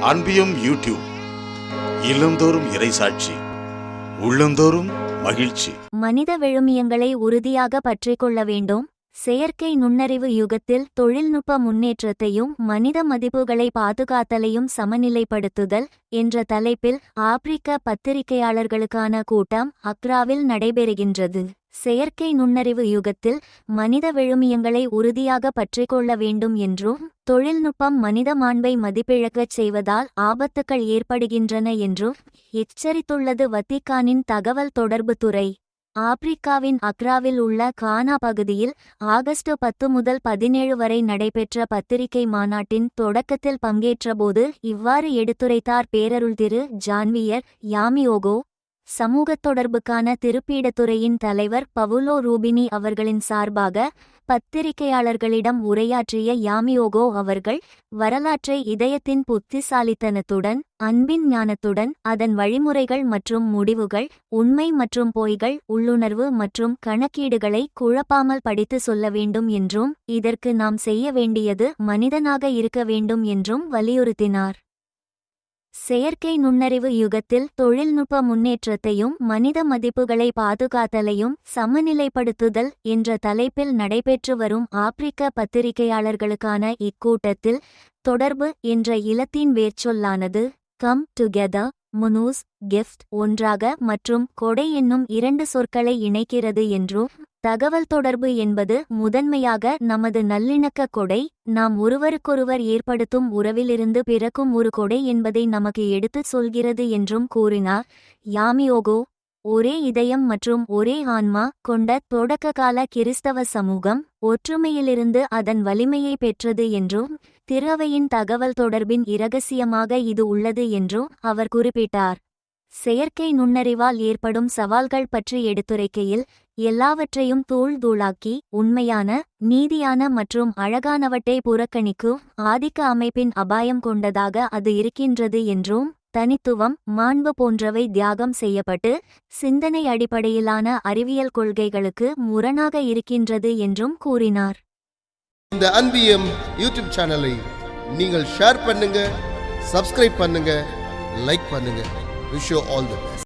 அன்பியும் YouTube இல்லந்தோறும் இறைசாட்சி உள்ளந்தோறும் மகிழ்ச்சி. மனித விழுமியங்களை உறுதியாக பற்றிக்கொள்ள வேண்டும். செயற்கை நுண்ணறிவு யுகத்தில் தொழில்நுட்ப முன்னேற்றத்தையும் மனித மதிப்புகளை பாதுகாத்தலையும் சமநிலைப்படுத்துதல் என்ற தலைப்பில் ஆப்பிரிக்க பத்திரிகையாளர்களுக்கான கூட்டம் அக்ராவில் நடைபெறுகின்றது. செயற்கை நுண்ணறிவு யுகத்தில் மனித விழுமியங்களை உறுதியாக பற்றிக்கொள்ள வேண்டும் என்றும் தொழில்நுட்பம் மனித மாண்பை மதிப்பிழக்கச் செய்வதால் ஆபத்துக்கள் ஏற்படுகின்றன என்றும் எச்சரித்துள்ளது வத்திக்கானின் தகவல் தொடர்புத் துறை. ஆப்பிரிக்காவின் அக்ராவில் உள்ள கானா பகுதியில் ஆகஸ்ட் பத்து முதல் பதினேழு வரை நடைபெற்ற பத்திரிகை மாநாட்டின் தொடக்கத்தில் பங்கேற்றபோது இவ்வாறு எடுத்துரைத்தார் பேரருள் திரு. ஜான்வியர் யாமியோகோ சமூகத் தொடர்புக்கான திருப்பீடத்துறையின் தலைவர் பவுலோ ரூபினி அவர்களின் சார்பாக பத்திரிகையாளர்களிடம் உரையாற்றிய யாமியோகோ அவர்கள் வரலாற்றை இதயத்தின் புத்திசாலித்தனத்துடன் அன்பின் ஞானத்துடன் அதன் வழிமுறைகள் மற்றும் முடிவுகள் உண்மை மற்றும் பொய்கள் உள்ளுணர்வு மற்றும் கணக்கீடுகளை குழப்பாமல் படித்து சொல்ல வேண்டும் என்றும் இதற்கு நாம் செய்ய வேண்டியது மனிதனாக இருக்க வேண்டும் என்றும் வலியுறுத்தினார். செயற்கை நுண்ணறிவு யுகத்தில் தொழில்நுட்ப முன்னேற்றத்தையும் மனித மதிப்புகளை பாதுகாத்தலையும் சமநிலைப்படுத்துதல் என்ற தலைப்பில் நடைபெற்று வரும் ஆப்பிரிக்க பத்திரிகையாளர்களுக்கான இக்கூட்டத்தில் தொடர்பு என்ற இலத்தீன் வேர்ச்சொல்லானது கம் டுகெதர் முனூஸ் கிஃப்ட் ஒன்றாக மற்றும் கொடை என்னும் இரண்டு சொற்களை இணைக்கிறது என்றும் தகவல் தொடர்பு என்பது முதன்மையாக நமது நல்லிணக்க கொடை. நாம் ஒருவருக்கொருவர் ஏற்படுத்தும் உறவிலிருந்து பிறக்கும் ஒரு கொடை என்பதை நமக்கு எடுத்துச் சொல்கிறது என்றும் கூறினார். யாமியோகோ ஒரே இதயம் மற்றும் ஒரே ஆன்மா கொண்ட தொடக்ககால கிறிஸ்தவ சமூகம் ஒற்றுமையிலிருந்து அதன் வலிமையை பெற்றது என்றும் திருவையின் தகவல் தொடர்பின் இரகசியமாக இது உள்ளது என்றும் அவர் குறிப்பிட்டார். செயற்கை நுண்ணறிவால் ஏற்படும் சவால்கள் பற்றி எடுத்துரைக்கையில் எல்லாவற்றையும் தூள் தூளாக்கி உண்மையான நீதியான மற்றும் அழகானவற்றை புறக்கணிக்கும் ஆதிக்க அமைப்பின் அபாயம் கொண்டதாக அது இருக்கின்றது என்றும் தனித்துவம் மாண்பு போன்றவை தியாகம் செய்யப்பட்டு சிந்தனை அடிப்படையிலான அறிவியல் கொள்கைகளுக்கு முரணாக இருக்கின்றது என்றும் கூறினார். இந்த அன்பியம் யூடியூப் சேனலை நீங்கள் ஷேர் பண்ணுங்க சப்ஸ்கிரைப் பண்ணுங்க லைக் பண்ணுங்க. Wish all the best